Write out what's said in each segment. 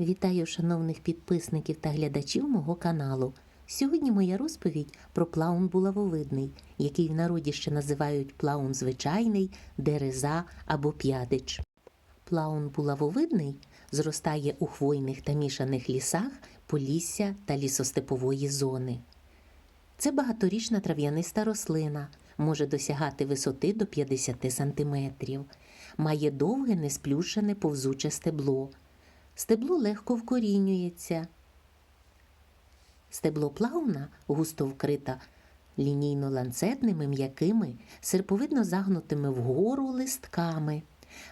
Вітаю шановних підписників та глядачів мого каналу. Сьогодні моя розповідь про плаун булавовидний, який в народі ще називають плаун звичайний, дереза або п'ядич. Плаун булавовидний зростає у хвойних та мішаних лісах полісся та лісостепової зони. Це багаторічна трав'яниста рослина, може досягати висоти до 50 см, має довге несплющене повзуче стебло. Стебло легко вкорінюється. Стебло плауна густо вкрита лінійно-ланцетними м'якими, серповидно загнутими вгору листками.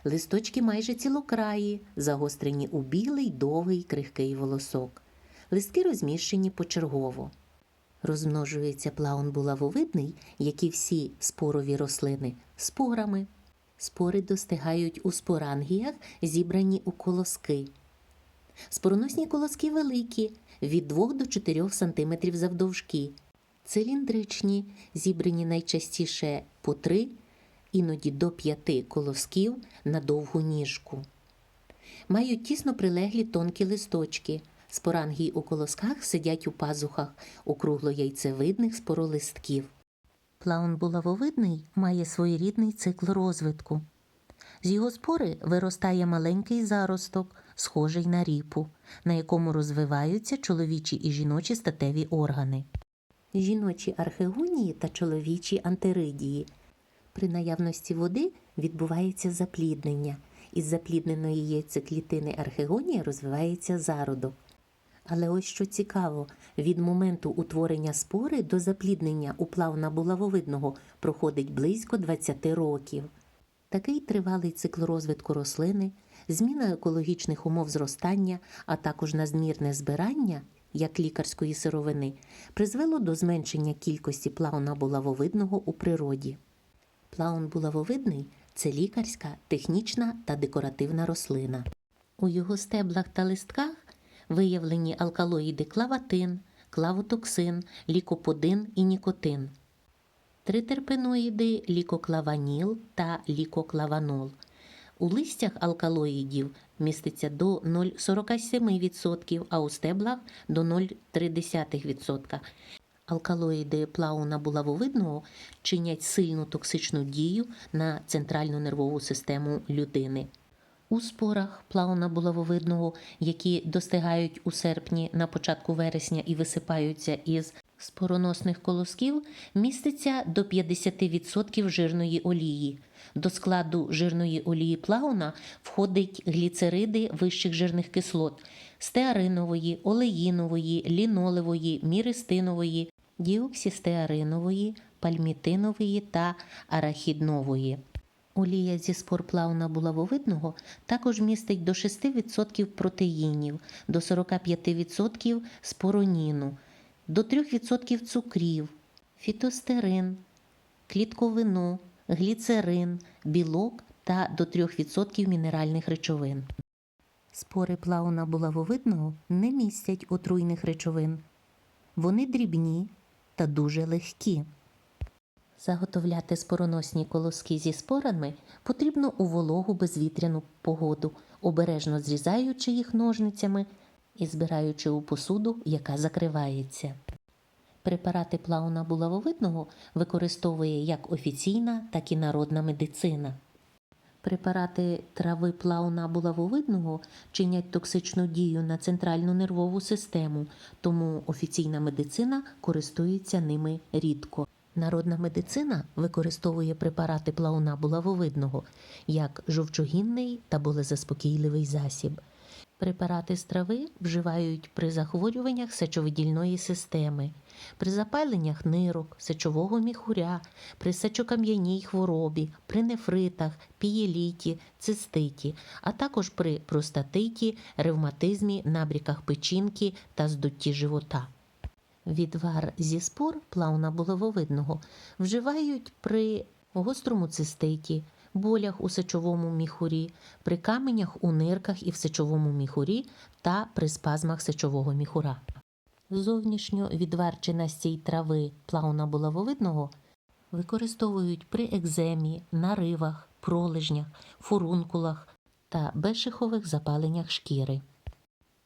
Листочки майже цілокраї, загострені у білий, довгий, крихкий волосок. Листки розміщені почергово. Розмножується плаун булавовидний, як і всі спорові рослини, спорами. Спори достигають у спорангіях, зібрані у колоски. Спороносні колоски великі, від 2 до 4 см завдовжки, циліндричні, зібрані найчастіше по 3, іноді до 5 колосків на довгу ніжку. Мають тісно прилеглі тонкі листочки. Спорангії у колосках сидять у пазухах округло-яйцевидних споролистків. Плаун булавовидний має своєрідний цикл розвитку. З його спори виростає маленький заросток, схожий на ріпу, на якому розвиваються чоловічі і жіночі статеві органи. Жіночі архегонії та чоловічі антеридії. При наявності води відбувається запліднення. Із заплідненої яйцеклітини архегонії розвивається зародок. Але ось що цікаво, від моменту утворення спори до запліднення у плавна булавовидного проходить близько 20 років. Такий тривалий цикл розвитку рослини, зміна екологічних умов зростання, а також надмірне збирання, як лікарської сировини, призвело до зменшення кількості плауна булавовидного у природі. Плаун булавовидний це лікарська, технічна та декоративна рослина. У його стеблах та листках виявлені алкалоїди клаватин, клавотоксин, лікоподин і нікотин тритерпеноїди лікоклаваніл та лікоклаванол. У листях алкалоїдів міститься до 0,47%, а у стеблах до 0,3%. Алкалоїди плауна булавовидного чинять сильну токсичну дію на центральну нервову систему людини. У спорах плауна булавовидного, які достигають у серпні на початку вересня і висипаються із спороносних колосків, міститься до 50% жирної олії. До складу жирної олії плауна входить гліцериди вищих жирних кислот стеаринової, олеїнової, лінолевої, міристинової, діоксістеаринової, пальмітинової та арахіднової. Олія зі спор плауна булавовидного також містить до 6% протеїнів, до 45% спороніну, до 3% цукрів, фітостерин, клітковину, гліцерин, білок та до 3% мінеральних речовин. Спори плауна булавовидного не містять отруйних речовин. Вони дрібні та дуже легкі. Заготовляти спороносні колоски зі спорами потрібно у вологу безвітряну погоду, обережно зрізаючи їх ножницями і збираючи у посуду, яка закривається. Препарати плауна булавовидного використовує як офіційна, так і народна медицина. Препарати трави плауна булавовидного чинять токсичну дію на центральну нервову систему, тому офіційна медицина користується ними рідко. Народна медицина використовує препарати плауна булавовидного як жовчогінний та болезаспокійливий засіб. Препарати з трави вживають при захворюваннях сечовидільної системи, при запаленнях нирок, сечового міхуря, при сечокам'яній хворобі, при нефритах, пієліті, циститі, а також при простатиті, ревматизмі, набріках печінки та здутті живота. Відвар зі спор плауна булавовидного вживають при гострому циститі, болях у сечовому міхурі, при каменях у нирках і в сечовому міхурі та при спазмах сечового міхура. Зовнішньо відварчі настій трави плауна булавовидного використовують при екземі, наривах, пролежнях, фурункулах та безшихових запаленнях шкіри.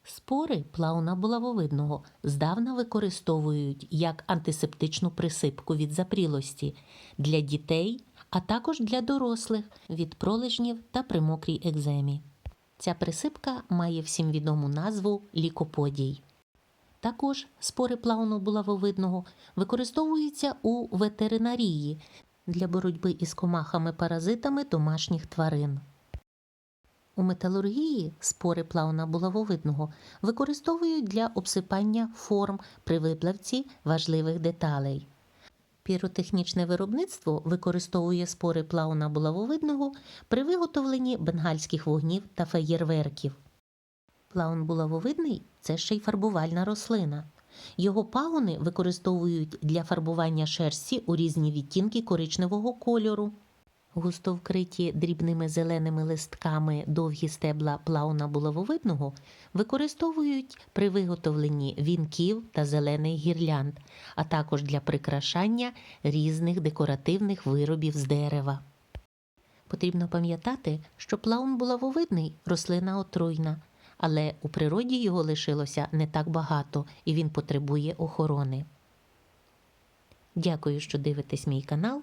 Спори плауна булавовидного здавна використовують як антисептичну присипку від запрілості для дітей, а також для дорослих від пролежнів та при мокрій екземі. Ця присипка має всім відому назву лікоподій. Також спори плауну булавовидного використовуються у ветеринарії для боротьби із комахами-паразитами домашніх тварин. У металургії спори плауна булавовидного використовують для обсипання форм при виплавці важливих деталей. Піротехнічне виробництво використовує спори плауна булавовидного при виготовленні бенгальських вогнів та феєрверків. Плаун булавовидний це ще й фарбувальна рослина. Його пагони використовують для фарбування шерсті у різні відтінки коричневого кольору. Густо вкриті дрібними зеленими листками довгі стебла плауна булавовидного використовують при виготовленні вінків та зелених гірлянд, а також для прикрашання різних декоративних виробів з дерева. Потрібно пам'ятати, що плаун булавовидний рослина отруйна, але у природі його лишилося не так багато і він потребує охорони. Дякую, що дивитесь мій канал.